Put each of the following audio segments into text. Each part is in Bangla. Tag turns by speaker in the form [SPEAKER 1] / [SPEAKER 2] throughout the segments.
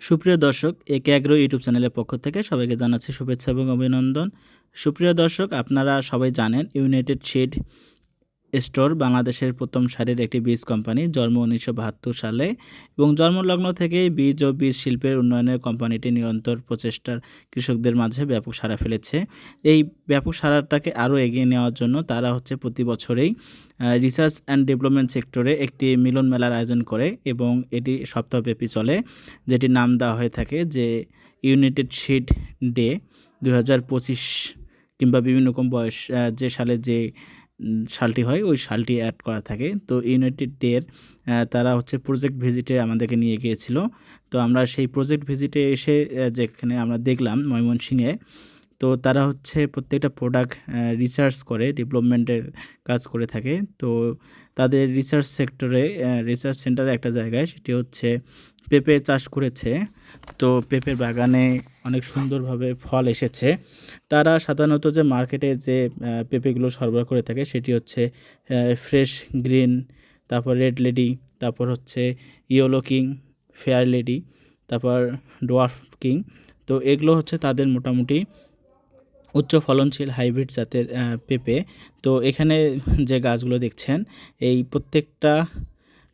[SPEAKER 1] সুপ্রিয় দর্শক, একে অ্যাগ্রো ইউটিউব চ্যানেলের পক্ষ থেকে সবাইকে জানাচ্ছি শুভেচ্ছা এবং অভিনন্দন। সুপ্রিয় দর্শক, আপনারা সবাই জানেন ইউনাইটেড সিড স্টোর বাংলাদেশের প্রথম সারির একটি বীজ কোম্পানি, জন্ম উনিশশো বাহাত্তর সালে এবং জন্মলগ্ন থেকেই বীজ ও বীজ শিল্পের উন্নয়নে কোম্পানিটি নিরন্তর প্রচেষ্টার কৃষকদের মাঝে ব্যাপক সাড়া ফেলেছে। এই ব্যাপক সাড়াটাকে আরও এগিয়ে নেওয়ার জন্য তারা হচ্ছে প্রতি বছরেই রিসার্চ অ্যান্ড ডেভেলপমেন্ট সেক্টরে একটি মিলন মেলার আয়োজন করে এবং এটি সপ্তাহব্যাপী চলে, যেটির নাম দেওয়া হয়ে থাকে যে ইউনাইটেড শিড ডে দু হাজার পঁচিশ কিংবা বিভিন্ন রকম বয়স যে সালে যে সালটি হয়, ওই সালটি অ্যাড করা থাকে। তো ইউনাইটেড ডের তারা হচ্ছে প্রজেক্ট ভিজিটে আমাদেরকে নিয়ে গিয়েছিল। তো আমরা সেই প্রজেক্ট ভিজিটে এসে যেখানে আমরা দেখলাম ময়মনসিংহে, তো তারা হচ্ছে প্রত্যেকটা প্রোডাক্ট রিসার্চ করে ডেভেলপমেন্টের কাজ করে থাকে। তো তাদের রিসার্চ সেক্টরে রিসার্চ সেন্টারে একটা জায়গায়, সেটি হচ্ছে পেঁপে চাষ করেছে। তো পেঁপের বাগানে অনেক সুন্দরভাবে ফল এসেছে। তারা সাধারণত যে মার্কেটে যে পেঁপেগুলো সরবরাহ করে থাকে সেটি হচ্ছে ফ্রেশ গ্রিন, তারপর রেড লেডি, তারপর হচ্ছে ইয়েলো কিং, ফেয়ার লেডি, তারপর ডোয়ার্ফ কিং। তো এগুলো হচ্ছে তাদের মোটামুটি উচ্চ ফলনশীল হাইব্রিড জাতের পেঁপে। তো এখানে যে গাছগুলো দেখছেন, এই প্রত্যেকটা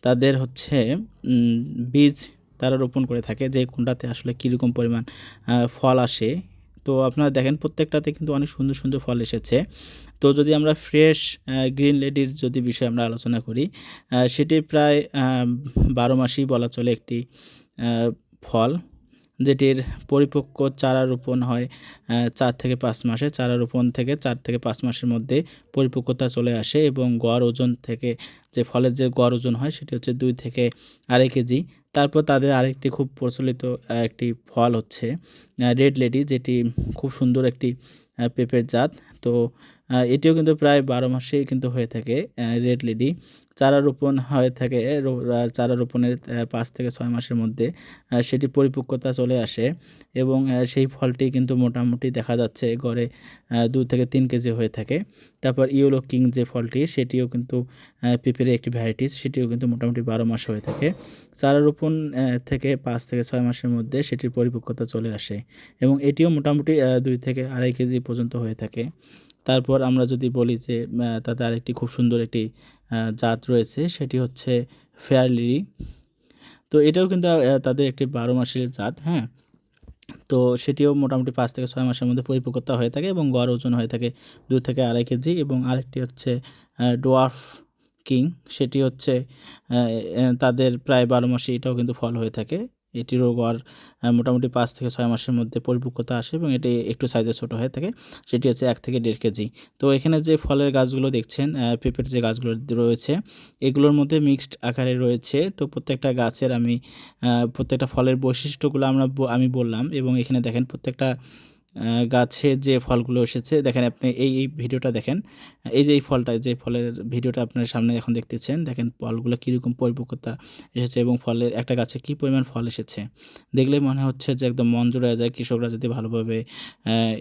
[SPEAKER 1] তাদের হচ্ছে বীজ তারা রোপণ করে থাকে যে কোনটাতে আসলে কীরকম পরিমাণ ফল আসে। তো আপনারা দেখেন প্রত্যেকটাতে কিন্তু অনেক সুন্দর সুন্দর ফল এসেছে। তো যদি আমরা ফ্রেশ গ্রিন লেডির যদি বিষয়ে আমরা আলোচনা করি সেটি প্রায় বারো মাসই বলা চলে একটি ফল, যেটির পরিপক্ক চারা রোপণ হয় চার থেকে পাঁচ মাসে। চারা রোপণ থেকে চার থেকে পাঁচ মাসের মধ্যে পরিপক্কতা চলে আসে এবং গড় ওজন থেকে, যে ফলের যে গড় ওজন হয়, সেটি হচ্ছে দুই থেকে আড়াই কেজি। তারপর তাদের আরেকটি খুব প্রচলিত একটি ফল হচ্ছে রেড লেডি, যেটি খুব সুন্দর একটি পেঁপের জাত। তো এটিও কিন্তু প্রায় বারো মাসেই কিন্তু হয়ে থাকে রেড লেডি। চারা রোপণ হয়ে থাকে চারা রোপণের পাঁচ থেকে ছয় মাসের মধ্যে সেটি পরিপক্কতা চলে আসে এবং সেই ফলটি কিন্তু মোটামুটি দেখা যাচ্ছে গড়ে দু থেকে তিন কেজি হয়ে থাকে। তারপর ইয়েলো কিং যে ফলটি, সেটিও কিন্তু পেঁপের একটি ভ্যারাইটিস, সেটিও কিন্তু মোটামুটি বারো মাস হয়ে থাকে। চারা রোপণ থেকে পাঁচ থেকে ছয় মাসের মধ্যে সেটির পরিপক্কতা চলে আসে এবং এটিও মোটামুটি দুই থেকে আড়াই কেজি পর্যন্ত হয়ে থাকে। তারপর আমরা যদি বলি যে তাতে আরেকটি খুব সুন্দর একটি জাত রয়েছে, সেটি হচ্ছে ফেয়ারলি তো এটাও কিন্তু তাদের একটি বারো মাসের জাত হ্যাঁ? তো সেটিও মোটামুটি পাঁচ থেকে ছয় মাসের মধ্যে পরিপক্কতা হয়ে থাকে এবং গড় ওজন হয়ে থাকে দু থেকে আড়াই কেজি এবং আরেকটি হচ্ছে ডোয়ার্ফ কিং, সেটি হচ্ছে তাদের প্রায় বারো মাসে এটাও কিন্তু ফল হয়ে থাকে। এটিরও গড় মোটামুটি পাঁচ থেকে ছয় মাসের মধ্যে পরিপক্কতা আসে এবং এটি একটু সাইজে ছোটো হয়ে থাকে। সেটি হচ্ছে এক থেকে দেড় কেজি। তো এখানে যে ফলের গাছগুলো দেখছেন পেঁপের যে গাছগুলো রয়েছে, এগুলোর মধ্যে মিক্সড আকারে রয়েছে। তো প্রত্যেকটা গাছের আমি প্রত্যেকটা ফলের বৈশিষ্ট্যগুলো আমরা আমি বললাম এবং এখানে দেখেন প্রত্যেকটা গাছে যে ফলগুলো এসেছে, দেখেন আপনি এই এই ভিডিওটা দেখেন। এই যে এই ফলটা, যে ফলের ভিডিওটা আপনার সামনে এখন দেখতেছেন, দেখেন ফলগুলো কীরকম পরিপক্কতা এসেছে এবং ফলের একটা গাছে কী পরিমাণ ফল এসেছে। দেখলে মনে হচ্ছে যে একদম মন জুড়ে যায়, কৃষকরা যদি ভালোভাবে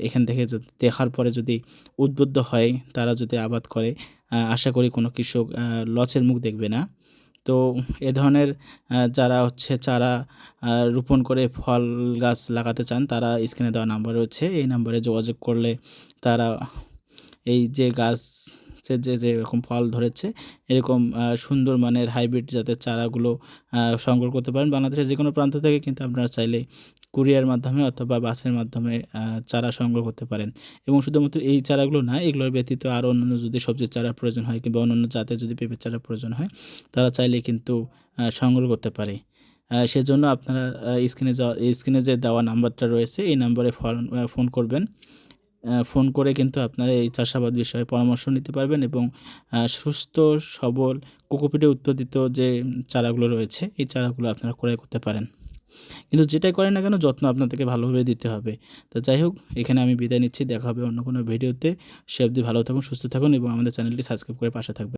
[SPEAKER 1] এখান থেকে যদি দেখার পরে যদি উদ্বুদ্ধ হয়, তারা যদি আবাদ করে আশা করি কোনো কৃষক লসের মুখ দেখবে না। তো এ ধরনের যারা হচ্ছে চারা রোপণ করে ফল গাছ লাগাতে চান, তারা স্ক্রিনে দেওয়া নাম্বার রয়েছে। এই নাম্বারে যোগাযোগ করলে তারা এই যে গাছ যে যে যেরকম ফল ধরেছে, এরকম সুন্দর মানের হাইব্রিড জাতের চারাগুলো সংগ্রহ করতে পারেন। বাংলাদেশের যে কোনো প্রান্ত থেকে কিন্তু আপনারা চাইলে কুরিয়ার মাধ্যমে অথবা বাসের মাধ্যমে চারা সংগ্রহ করতে পারেন। এবং শুধুমাত্র এই চারাগুলো না, এগুলোর ব্যতীত আরও অন্যান্য যদি সবজির চারা প্রয়োজন হয় কিংবা অন্যান্য জাতের যদি পেঁপের চারা প্রয়োজন হয়, তারা চাইলে কিন্তু সংগ্রহ করতে পারে। সেজন্য আপনারা স্ক্রিনে স্ক্রিনে যে দেওয়া নাম্বারটা রয়েছে, এই নাম্বারে ফোন করবেন। ফোন করে কিন্তু আপনারা এই চাষাবাদ বিষয়ে পরামর্শ নিতে পারবেন এবং সুস্থ, সবল, কোকোপিটে উৎপাদিত যে চারাগুলো রয়েছে, এই চারাগুলো আপনারা ক্রয় করতে পারেন। কিন্তু যেটাই করেন না কেন, যত্ন আপনাদেরকে ভালোভাবে দিতে হবে। তো যাই হোক, এখানে আমি বিদায় নিচ্ছি। দেখা হবে অন্য কোনো ভিডিওতে। সে অবধি ভালো থাকুন, সুস্থ থাকুন এবং আমাদের চ্যানেলটি সাবস্ক্রাইব করে পাশে থাকবেন।